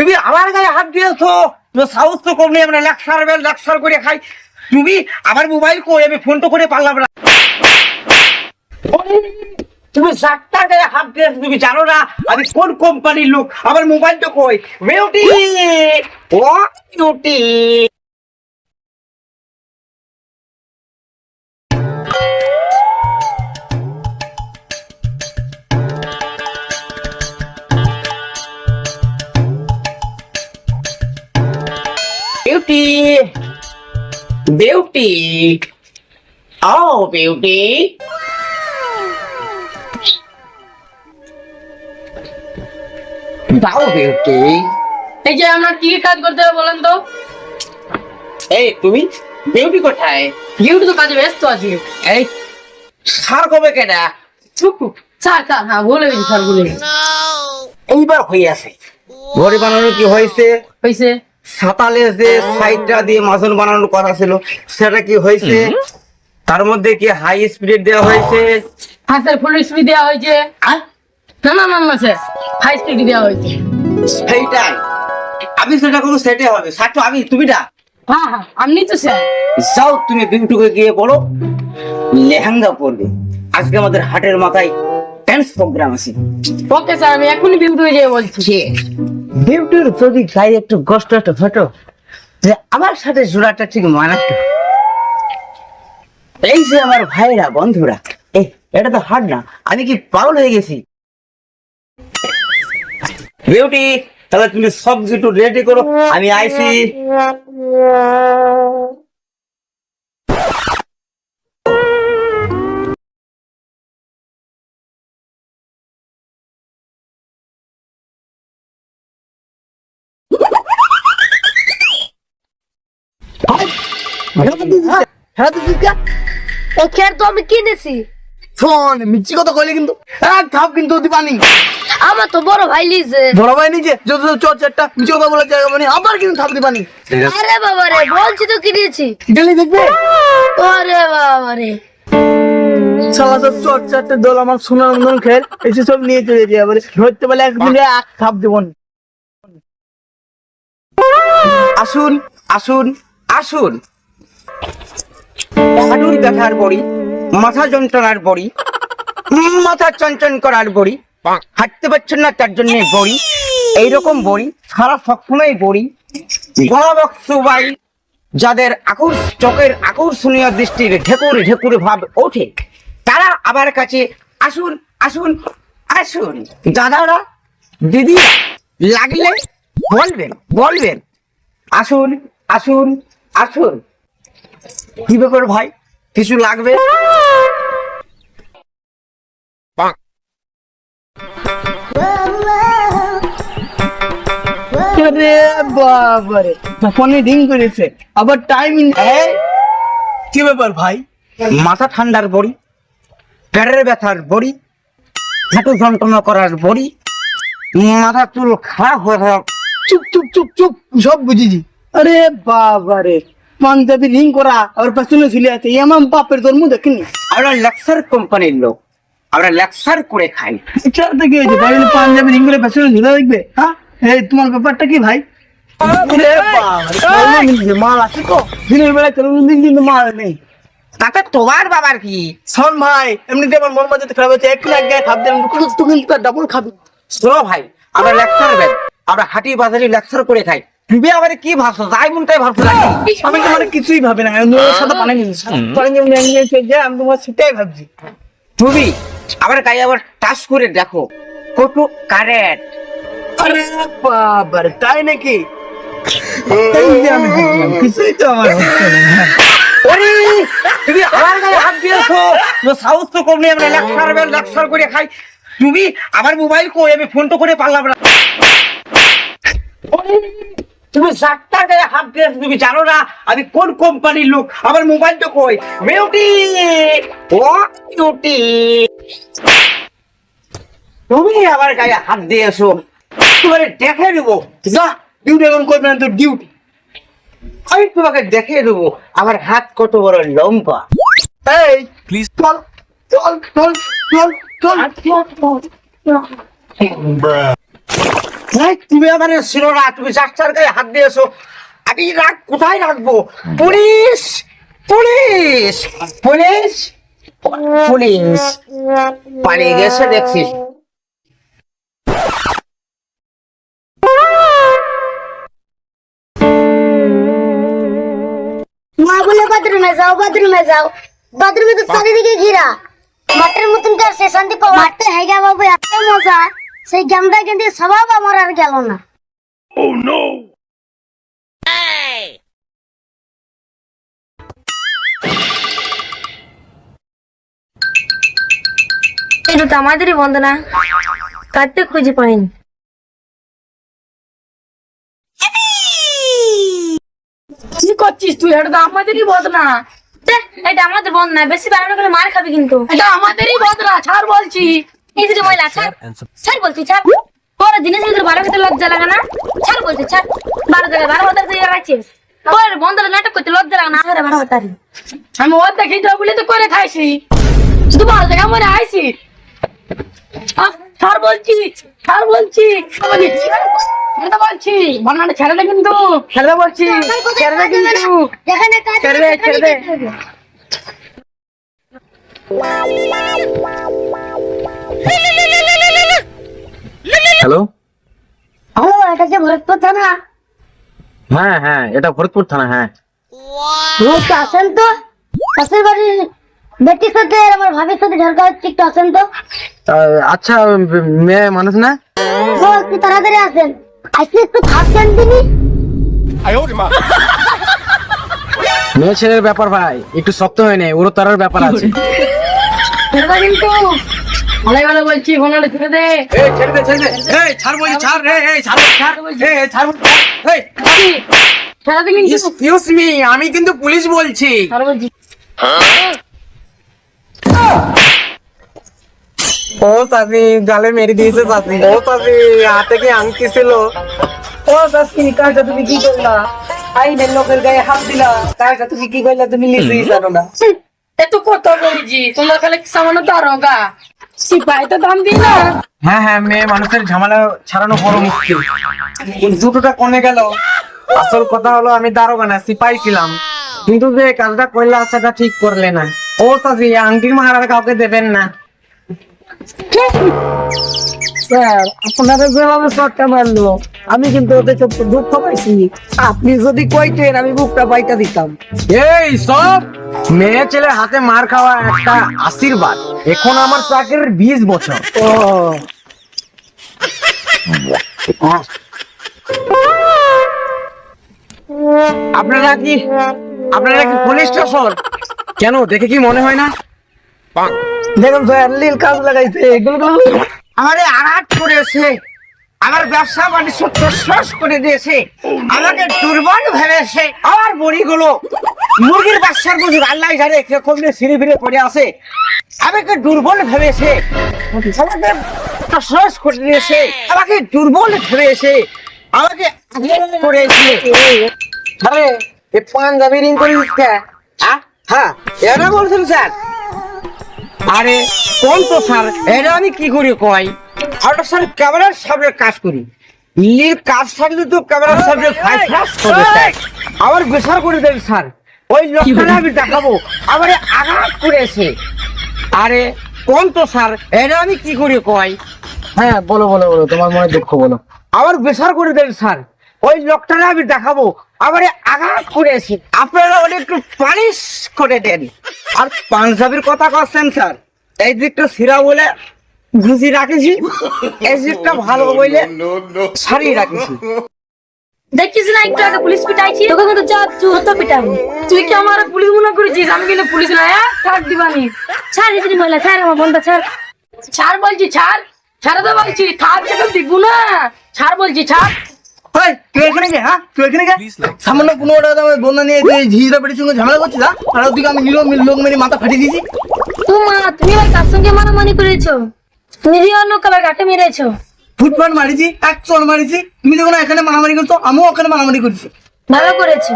তুমি আমার গায়ে হাত দিয়েছ সাহস তো কম নেই, আমরা লেকচার বেল, লেকচার করে খাই। তুমি আমার মোবাইল কই, আমি ফোন তো করে পারলাম না। তুমি চারটার গায়ে হাত দিয়েছ, তুমি জানো না আমি কোন কোম্পানির লোক, আমার মোবাইল তো কই? বিউটি ও বিউটি বিউটি। ও বিউটি। দাও বিউটি। এই যে আমরা কি কাজ করতে হবে বলেন তো? এই তুমি বিউটি কোথায়? ডিউটি তো কাজে ব্যস্ত আছি। এই সার কবে কেনা? চুপ স্যার স্যার হ্যাঁ ভুলে গেছি স্যার ভুলে গেছি এইবার হয়ে আছে। ঘড়ি বানানো কি হয়েছে? হয়েছে। সাতালে যে সাইডটা দিয়ে মাজন বানানোর কথা ছিল সেটা কি হয়েছে? তার মধ্যে কি হাই স্পিড দেওয়া হয়েছে? হ্যাঁ ফুল স্পিড দেওয়া হয়েছে। না না না না স্যার হাই স্পিড দেওয়া হয়েছে। সেইটাই। আমি সেটা কোনো সেটে হবে। সাথে আমি তুমি না? হ্যাঁ হ্যাঁ আপনি তো স্যার। যাও তুমি বিউটুকে গিয়ে বলো। লেহেঙ্গা পরবে। আজকে আমাদের হাটের মাথায় ড্যান্স প্রোগ্রাম আছে। ওকে স্যার আমি এখনই হয়ে যাব বলছি। বিউটির যদি গায়ে একটু কষ্ট, একটা ফটো যে আমার সাথে জোড়াটা ঠিক মানাতো এই যে আমার ভাইরা, বন্ধুরা, এই, এটা তো হার না, আমি কি পাগল হয়ে গেছি? বিউটি, তাহলে তুমি সব কিছু রেডি করো, আমি আইছি। হ্যাঁ তুই এই খের তো আমি কিনেছি। শোন মিচ্ছি কথা কইলে কিন্তু। এক ধাপ কিন্তু দিবানি আমার তো বড় ভাই লিছে বড় ভাই নিজে যত চর চারটা মিচ্ছি কথা বলে জায়গা মানে আবার কিন্তু ধাপ দিবানি আরে বাবা রে বলছি তো কিনেছি। গেলে দেখবে। ওরে বাবা রে। সালা সব চর চারটে দল আমার সোনার মতন খেল এসে সব নিয়ে চলে যাবে বলে ধরতে বলে একদিন এক ধাপ দেবন আসুন আসুন আসুন। হাঁটুর ব্যথার বড়ি, মাথা যন্ত্রণার বড়ি, মাথা চঞ্চন করার বড়ি, হাঁটতে পারছেন না তার জন্য বড়ি, এইরকম বড়ি, সারা সবসময় বড়ি গণবক্সবাই যাদের আকর্ষ চোখের আকর্ষণীয় দৃষ্টির ঢেকুর ঢেকুর ভাব ওঠে, তারা আবার কাছে আসুন আসুন আসুন। দাদারা, দিদি, লাগলে বলবেন বলবেন। আসুন আসুন আসুন। কি ব্যাপার ভাই? কিছু লাগবে? বাবারে ফোনে রিং করেছে আবার টাইম কি ব্যাপার ভাই? মাথা ঠান্ডার বড়ি পেটের ব্যথার বড়ি হাঁটু যন্ত্রণা করার বড়ি মাথা চুল খারাপ হয়ে চুপ চুপ চুপ চুপ সব বুঝেছি আরে বাবারে পাঞ্জাবি রিং করা আর পেছনে ঝুলে আছে আমার বাপের জন্ম দেখিনি। আমরা লেক্সার কোম্পানির লোক আমরা লেক্সার করে খাই। কি হয়েছে? ভাই পাঞ্জাবি রিং করে পেছনে ঝুলে দেখবে? হ্যাঁ? এই তোমার ব্যাপারটা কি ভাই? মাল আছে তো। দিনের বেলা চলো দিন কিন্তু মাল নেই। তাতে তোমার বাবার কি? শোন ভাই এমনিতে আমার মন মাঝে খারাপ হচ্ছে একটু এক গায়ে খাপ কিন্তু ডাবল খাবি। শোনো ভাই আমরা লেকচার আমরা হাঁটি বাজারে লেকচার করে খাই। তুমি আবার কি ভাবছ? যাই মন তাই ভাবছ নাকি? আমি তো মানে কিছুই ভাবি না। আমি ওর সাথে পানি নিয়েছি। পানি নিয়ে নিয়ে এসে যে আমি তোমার সেটাই ভাবছি। তুমি আবার গায়ে আবার টাচ করে দেখো কত কারেন্ট আরে বাবারে তাই নাকি? আমি কিছুই তো আমার হচ্ছে না। ওরে তুমি আমার গায়ে হাত দিয়েছ। সাহস তো কম নেই আমরা লেকচার বেল লেকচার করে খাই। তুমি আমার মোবাইল কই? আমি ফোন তো করে পারলাম না। তুমি চারটার গায়ে হাত দিয়েছ তুমি জানো না আমি কোন কোম্পানির লোক? আমার মোবাইল তো কই? বিউটি ও বিউটি তুমি আমার গায়ে হাত দিয়েছ। তোমার দেখে নেব। যা ডিউটি এখন করবে না তো ডিউটি আমি তোমাকে দেখিয়ে দেবো আমার হাত কত বড় লম্বা। এই প্লিজ চল চল চল চল চল। ভাই তুমি আমার ছিল না তুমি চারটার গায়ে হাত দিয়েছ। আমি রাখ কোথায় রাখব? পুলিশ! পুলিশ! পুলিশ! পুলিশ! পালিয়ে গেছে দেখছি। মা বলে বাথরুমে যাও বাথরুমে যাও। বাথরুমে তো চারিদিকে ঘিরা। মাঠের মতন কার সে শান্তি পাওয়া মাঠে হেগা বাবু এত মজা। সেই গেমটা কিন্তু স্বভাব আমার আর গেল না। এটা আমাদেরই বন্ধ না। কাটতে খুঁজে পাইনি। কি করছিস তুই? এটা তো আমাদেরই বদনা এটা আমাদের বন্ধ না। বেশি বাড়ানো করে মার খাবি কিন্তু। এটা আমাদেরই বদনা ছাড় বলছি। এই যে ময়লা ছাড়। ছাড় বলছি বারো ভিতরে লজ্জা লাগে না? ছাড় বলছি ছাড়। বারো জায়গায় বারো হাজার দিয়ে রাখছিস পরে বন্ধ নাটক করতে লজ্জা লাগে না? হাজার বারো হাজার আমি ওর দেখি তো বলে তো করে খাইছি। শুধু ভালো দেখা আইছি। ছাড় বলছি ছাড় বলছি। তো বলছি বন্যাটা ছেড়ে দে কিন্তু। ছেড়ে দে বলছি ছেড়ে দে কিন্তু। ছেড়ে দে, ছেড়ে দে। হ্যালো? ও এটা যে ভরতপুর থানা? হ্যাঁ হ্যাঁ এটা ভরতপুর থানা হ্যাঁ। একটু আসেন তো। পাশের বাড়ির সাথে আমার ভাবির সাথে ঝরকা হচ্ছে একটু আসেন তো। আচ্ছা মেয়ে মানুষ না? ও একটু তাড়াতাড়ি আসেন। আজকে একটু থাকছেন তিনি। মেয়ে ছেলের ব্যাপার ভাই একটু শক্ত হয়ে নেই ওরও তারার ব্যাপার আছে। কিন্তু ভালো ভালো বলছি বন্যাটা ছেড়ে দে। এই ছেড়ে দে ছেড়ে দে। এই ছাড় বলি ছাড় রে এই ছাড়। ছাড় এই ছাড় এই। বলছি, দে কিন্তু এক্সকিউজ মি আমি কিন্তু পুলিশ বলছি। ছাড় বলছি। ও সাসি গালে মেরে দিয়েছে সাসি ও সাসি হাতে কি আংটি ছিল? ও সাসি কাজটা তুমি কি করলা? আইনের লোকের গায়ে হাত দিলা। কাজটা তুমি কি করলা তুমি লিখেই জানো না। এত কত বলছি। তোমরা খালি সামান্য দারোগা? সিপাহি তো দাম দিই না হ্যাঁ হ্যাঁ মেয়ে মানুষের ঝামেলা ছাড়ানো বড় মুশকিল। দুটোটা কমে গেল। আসল কথা হলো আমি দারোগা না সিপাই ছিলাম। কিন্তু যে কাজটা করলে সেটা ঠিক করলে না। ও সাজি আংটির মাহারা কাউকে দেবেন না। স্যার আপনারা যেভাবে শটটা মারলো আমি কিন্তু ওতে খুব দুঃখ পাইছি। আপনি যদি কইতেন আমি বুকটা পাইটা দিতাম। এই সব? মেয়ে ছেলে হাতে মার খাওয়া একটা আশীর্বাদ। এখন আমার চাকরির বিশ বছর। ও। আপনারা কি আপনারা কি পুলিশ স্টেশন? কেন দেখে কি মনে হয় না? দেখুন স্যার লীল কাজ লাগাইছে এগুলো আমারে আঘাত করেছে আমার ব্যবসা বাণিজ্য শেষ করে দিয়েছে। আমাকে দুর্বল ভেবেছে। আমার বড়িগুলো মুরগির বাচ্চার বুঝুর আল্লাহ জানে কীরকম সিঁড়ি ফিরে পড়ে আছে। আমাকে দুর্বল ভেবেছে। আমাকে শেষ করে দিয়েছে। আমাকে দুর্বল ভেবেছে। আমাকে করেছে। আরে এই পাঞ্জাবি রিং করিস কে? হ্যাঁ এটা বলছেন স্যার। আরে, কোন তো স্যার? এটা আমি কি করি কয়? স্যার ক্যামেরার সামনে কাজ করি। কাজ থাকলে তো ক্যামেরার সামনে ফ্লাশ করবে স্যার আবার বেসার করে দেন স্যার ওই লোকটা আমি দেখাবো। আবার আঘাত করেছে। আরে কোন তো স্যার এটা আমি কি করি কয়? হ্যাঁ বলো বলো বলো তোমার মনে দুঃখ বলো। আবার বেসার করে দেন স্যার ওই লোকটারে আমি দেখাবো। আবার আঘাত করেছি। আপনারা ওটা একটু পালিশ করে দেন। আর পাঞ্জাবির কথা করছেন স্যার এই দিকটা সিরা বলে ঘুষি রাখেছি। এই ভালো বলে শাড়ি রাখেছি। দেখিস না একটু আগে পুলিশ পিটাইছি তোকে কিন্তু যা জুতো পিটাবো তুই কি আমার পুলিশ মনে করেছিস? আমি কিন্তু পুলিশ না হ্যাঁ? ছাড় দিবানি। ছাড় দিদি মহিলা ছাড় আমার বন্ধু ছাড়। ছাড় বলছি ছাড়। ছাড়ে তো বলছি থাক যেটা দিব না। ছাড় বলছি ছাড়। তুই এখানে গে হ্যাঁ? তুই এখানে গে? সামান্য নিয়ে তুই ঝিঝিরা পেটির সঙ্গে ঝামেলা করছিস হ্যাঁ? আর ওদিকে আমি লোক মেরে মাথা ফাটিয়ে দিয়েছি। তোমা তুমি ভাই কার সঙ্গে মারামারি করেছ? নিরীহ লোক আবার কাকে মেরেছো। ফুটপাট মারিছি এক মারিছি। তুমি যখন এখানে মারামারি করছ আমিও ওখানে মারামারি করছি। ভালো করেছ।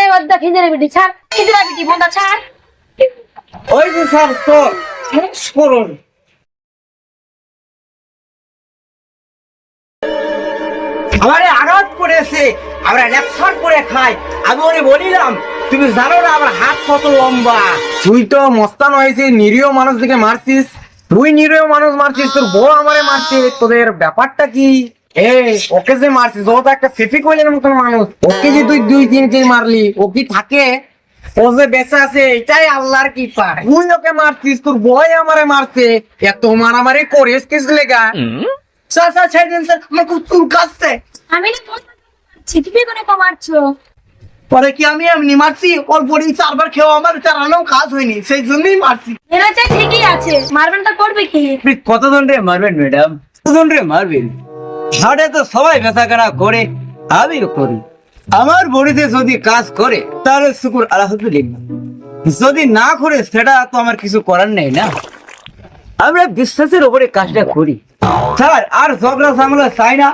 এ অদ্দা খিঞ্জের বিটি ছাড় খিঞ্জের বিটি বন্ধা ছাড়। ওই যে স্যার তো করুন আমারে আঘাত করেছে আমরা লেকচার করে খাই আমি ওরে বলিলাম তুমি জানো না আমার হাত কত লম্বা। তুই তো মস্তান হয়েছে নিরীহ মানুষ দিকে মারছিস। তুই নিরীহ মানুষ মারছিস তোর বউ আমারে মারছে তোদের ব্যাপারটা কি? ওকে যে মারছিস ও তো একটা কইলের মতন মানুষ। ওকে যে তুই দুই মারলি ও কি থাকে? ও যে বেঁচে আছে এটাই আল্লাহর কি পায় তুই ওকে মারছিস তোর বই আমারে মারছে এত মারামারি করিস কিস লেগা। ছেড়ে দিন স্যার আমার খুব চুল কাটছে আমি না করে কমাচ্ছো পরে কি আমি এমনি মারছি? ওর বোরিং চারবার খেয়েও আমার চারানো কাজ হয়নি সেই জন্যই মারছি। এরা চাই ঠিকই আছে মারবেনটা করবে কি? আপনি কতজন রে মারবেন ম্যাডাম? কতজন রে মারবেন? হাটে তো সবাই ব্যথা করা করে আমিও করি। আমার বডিতে যদি কাজ করে তাহলে শুকুর আলহামদুলিল্লাহ। যদি না করে সেটা তো আমার কিছু করার নেই না? আমরা বিশ্বাসের উপরে কাজটা করি। স্যার আর ঝগড়া ঝামেলা চাই না।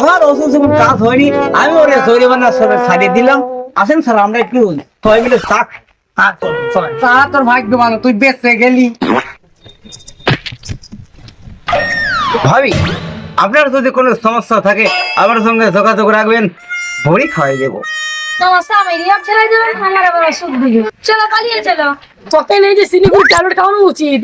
আমার ওষুধ যখন কাজ হয়নি আমি ওরে জরিমানা সবে ছাড়িয়ে দিলাম। আসেন স্যার আমরা একটু সবাই মিলে তা তোর ভাগ্য ভালো তুই বেঁচে গেলি। ভাবি আপনার যদি কোনো সমস্যা থাকে আমার সঙ্গে যোগাযোগ রাখবেন ভরি খাওয়াই দেবো। সমস্যা আমি রিয়াব ছেড়ে দেবেন আমার আবার ওষুধ দিবে। চলো পালিয়ে চলো। তোকে নেই যে সিনিগুড়ি ট্যাবলেট খাওয়ানো উচিত।